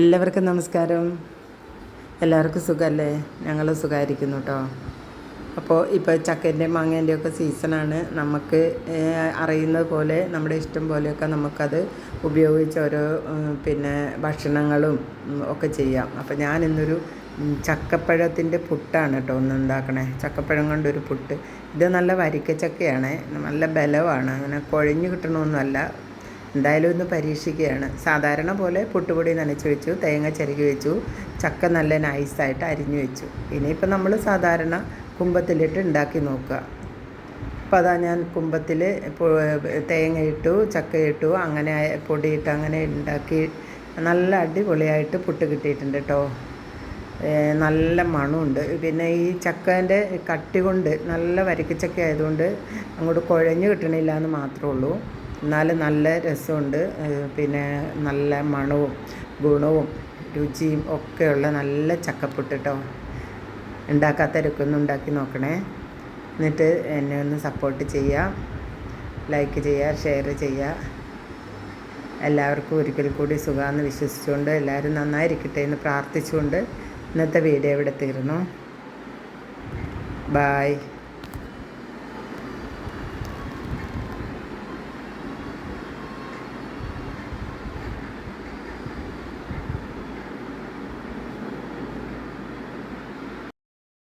എല്ലാവർക്കും നമസ്കാരം. എല്ലാവർക്കും സുഖമല്ലേ ഞങ്ങൾ സുഖമായിരിക്കുന്നു കേട്ടോ അപ്പോൾ ഇപ്പോൾ ചക്കേന്റെ മാങ്ങേന്റെ ഒക്കെ സീസണാണ് നമുക്ക് അറിയുന്നത് പോലെ നമ്മുടെ ഇഷ്ടം പോലെയൊക്കെ നമുക്കത് ഉപയോഗിച്ച് ഓരോ പിന്നെ ഭക്ഷണങ്ങളും ഒക്കെ ചെയ്യാം. അപ്പോൾ ഞാൻ ഇന്നൊരു ചക്കപ്പഴത്തിന്റെ പുട്ടാണ് കേട്ടോ ഒന്ന് ഉണ്ടാക്കണേ. ചക്കപ്പഴം കൊണ്ടൊരു പുട്ട്. ഇത് നല്ല വരിക്കച്ചക്കയാണ്. നല്ല ബലമാണ് അങ്ങനെ കുഴഞ്ഞു കിട്ടണമൊന്നുമല്ല എന്തായാലും ഒന്ന് പരീക്ഷിക്കുകയാണ്. സാധാരണ പോലെ പുട്ടുപൊടി നനച്ച് വെച്ചു തേങ്ങ ചിരകി വെച്ചു ചക്ക നല്ല നൈസായിട്ട് അരിഞ്ഞു വെച്ചു. ഇനിയിപ്പോൾ നമ്മൾ സാധാരണ കുമ്പത്തിലിട്ട് ഉണ്ടാക്കി നോക്കുക. അപ്പോൾ അതാ ഞാൻ കുമ്പത്തിൽ തേങ്ങ ഇട്ടു ചക്ക ഇട്ടു അങ്ങനെ പൊടിയിട്ട് അങ്ങനെ ഉണ്ടാക്കി നല്ല അടിപൊളിയായിട്ട് പുട്ട് കിട്ടിയിട്ടുണ്ട് കേട്ടോ നല്ല മണമുണ്ട് പിന്നെ ഈ ചക്കേന്റെ കട്ടി കൊണ്ട് നല്ല വരിക്കച്ചക്ക ആയതുകൊണ്ട് അങ്ങോട്ട് കുഴഞ്ഞു കിട്ടണില്ല എന്ന് മാത്രമേ ഉള്ളൂ. എന്നാലും നല്ല രസമുണ്ട്. പിന്നെ നല്ല മണവും ഗുണവും രുചിയും ഒക്കെയുള്ള നല്ല ചക്കപ്പുട്ടിട്ടോ. ഉണ്ടാക്കാത്ത ഒന്ന് ഉണ്ടാക്കി നോക്കണേ. എന്നിട്ട് എന്നെ ഒന്ന് സപ്പോർട്ട് ചെയ്യുക ലൈക്ക് ചെയ്യുക ഷെയർ ചെയ്യുക എല്ലാവർക്കും ഒരിക്കൽ കൂടി സുഖമെന്ന് വിശ്വസിച്ചുകൊണ്ട് എല്ലാവരും നന്നായിരിക്കട്ടെ എന്ന് പ്രാർത്ഥിച്ചുകൊണ്ട് ഇന്നത്തെ വീഡിയോ ഇവിടെ തീർന്നു. ബായ്